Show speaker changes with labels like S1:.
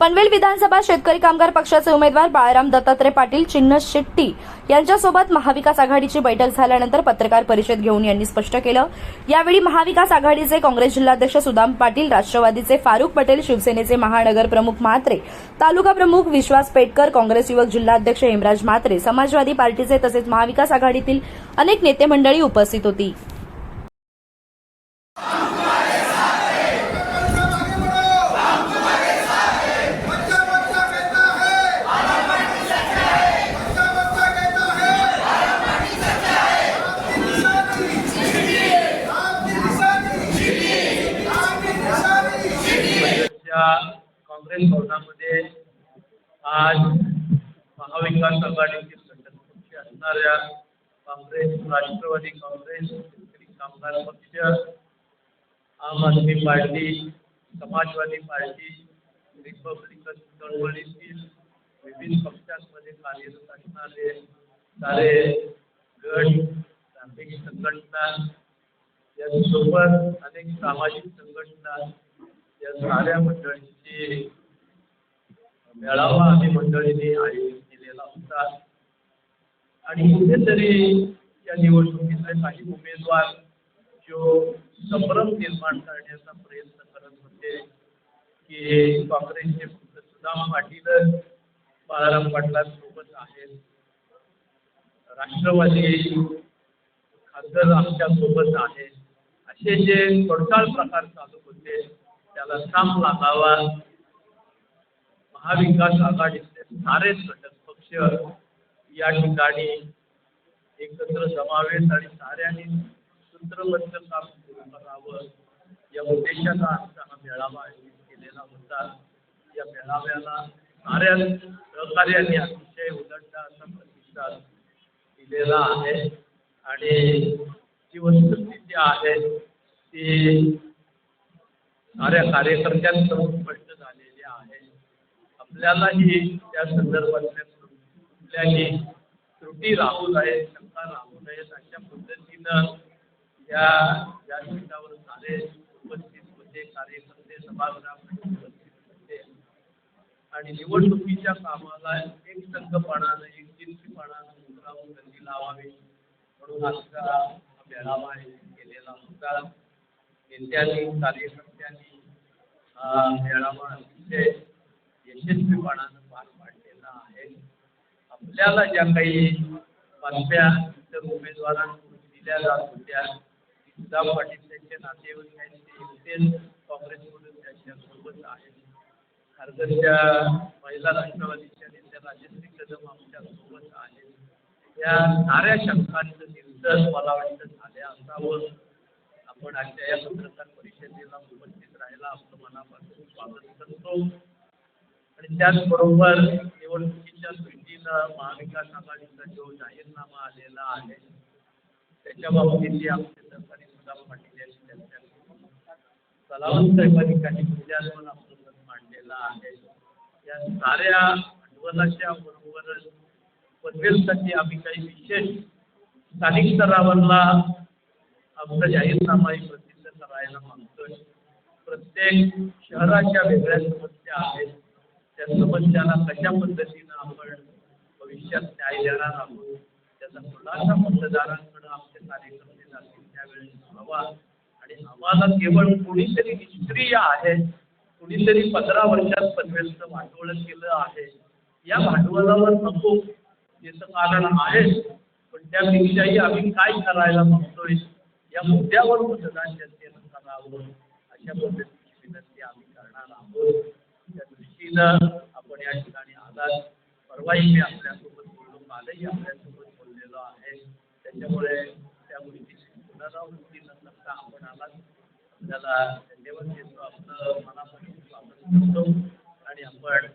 S1: पनवेल विधानसभा शेतकरी कामगार पक्षाचे उमेदवार बाळाराम दत्तात्रय पाटील चिन्ह शेट्टी यांच्यासोबत महाविकास आघाडीची बैठक झाल्यानंतर पत्रकार परिषद घेऊन यांनी स्पष्ट केलं. यावेळी महाविकास आघाडीचे काँग्रेस जिल्हाध्यक्ष सुदाम पाटील राष्ट्रवादीचे फारुख पटेल शिवसेनेचे महानगर प्रमुख म्हात्रे तालुका प्रमुख विश्वास पेटकर काँग्रेस युवक जिल्हाध्यक्ष हेमराज म्हात्रे समाजवादी पार्टीचे तसेच महाविकास आघाडीतील अनेक नेते मंडळी उपस्थित होती.
S2: आमच्या काँग्रेस भवनामध्ये आज महाविकास आघाडीतील घटक पक्ष असणाऱ्या Congress Rashtrawadi Congress Shetkari Kamgar Paksha Aam Aadmi party Samajwadi party Republican चळवळीतील विविध पक्षांमध्ये कार्यरत असणारे सारे गट धार्मिक संघटना यासोबत अनेक सामाजिक संघटना या साऱ्या मंडळींची मेळावा आम्ही मंडळीने आयोजित केलेला होता. आणि कुठेतरी या निवडणुकीतले काही उमेदवार जो संभ्रम निर्माण करण्याचा प्रयत्न करत होते की काँग्रेसचे फक्त सुदाम पाटीलच बाळाराम पाटलांसोबत आहेत. राष्ट्रवादी खासदार आमच्यासोबत आहे असे जे पडताळ प्रकार चालू होते त्याला साम लागावा महाविकास आघाडीचे सारेच घटक पक्ष या ठिकाणी एकत्र समावेश आणि साऱ्यांनी सूत्रबद्ध काम सुरू करावं. या उद्देशाचा आमचा हा मेळावा आयोजित केलेला होता. या मेळाव्याला साऱ्या सहकार्यांनी अतिशय उलटला असा प्रतिसाद दिलेला आहे. आणि जी वस्तुस्थिती आहे ती साऱ्या कार्यकर्त्यांकडून स्पष्ट झालेले आहे. आपल्यालाही त्या संदर्भातल्या कुठल्याही त्रुटी राहू नयेत शंका राहू नयेत अशा पद्धतीनं या व्यासपीठावर सारे उपस्थित होते कार्यकर्ते सभागृहामध्ये उपस्थित होते. आणि निवडणुकीच्या कामाला एक संघपणानं एक जिंकीपणानं उतरावून गती लावावी म्हणून आजचा मेळावा केलेला होता. नेत्यांनी कार्यकर्ते मेळावा अतिशय यशस्वीपणानं पार पाडलेला आहे. आपल्याला ज्या काही बातम्या इतर उमेदवारांकडून दिल्या जात होत्या सुद्धा पाटील त्यांचे नातेवाईक आहेत ते एकटेच काँग्रेसमधून त्यांच्यासोबत आहेत. खारघरच्या महिला राष्ट्रवादीच्या नेत्या राजश्री कदम आमच्यासोबत आहेत. या साऱ्या शंकांचं निरसन मला वाटतं झाले असावं आपण आजच्या या पत्रकार परिषदेला उपस्थित राहायला आपलं मनापासून स्वागत करतो. आणि त्याचबरोबर निवडणुकीच्या दृष्टीनं महाविकास आघाडीचा जो जाहीरनामा आलेला आहे त्याच्या बाबतीत आमचे सरकारी सुद्धा पाटील यांनी त्यांच्या कलावंत साहेबांनी काही आपलं मत मांडलेलं आहे. या साऱ्या भांडवलाच्या बरोबरच पदवेसाठी आम्ही काही विशेष स्थानिक स्तरावरला आपलं जाहीर जाहीरनामाही प्रसिद्ध करायला मागतोय. प्रत्येक शहराच्या वेगळ्या समस्या आहेत. त्या समस्यांना कशा पद्धतीनं आपण भविष्यात न्याय देणार आहोत? त्याचा खुलासा मतदारांकडे आमचे कार्यकर्ते जातील त्यावेळेस हवा. आणि आम्हाला केवळ कोणीतरी निष्क्रिय आहे कुणीतरी पंधरा वर्षात पनवेलचं भांडवल केलं आहे या भांडवलावर नको. याचं कारण आहे पण त्यापेक्षाही आम्ही काय करायला मागतोय? या मुद्द्यावर मतदान जनतेनं करावं अशा पद्धतीची विनंती आम्ही करणार आहोत. त्या दृष्टीनं आपण या ठिकाणी आलात. परवाही मी आपल्यासोबत बोललो कालही आपल्यासोबत बोललेलो आहे. त्याच्यामुळे त्या गोष्टीची पुनरावृत्ती न करता आपण आलात. आपल्याला धन्यवाद देतो. आपलं मनापासून स्वागत करतो. आणि आपण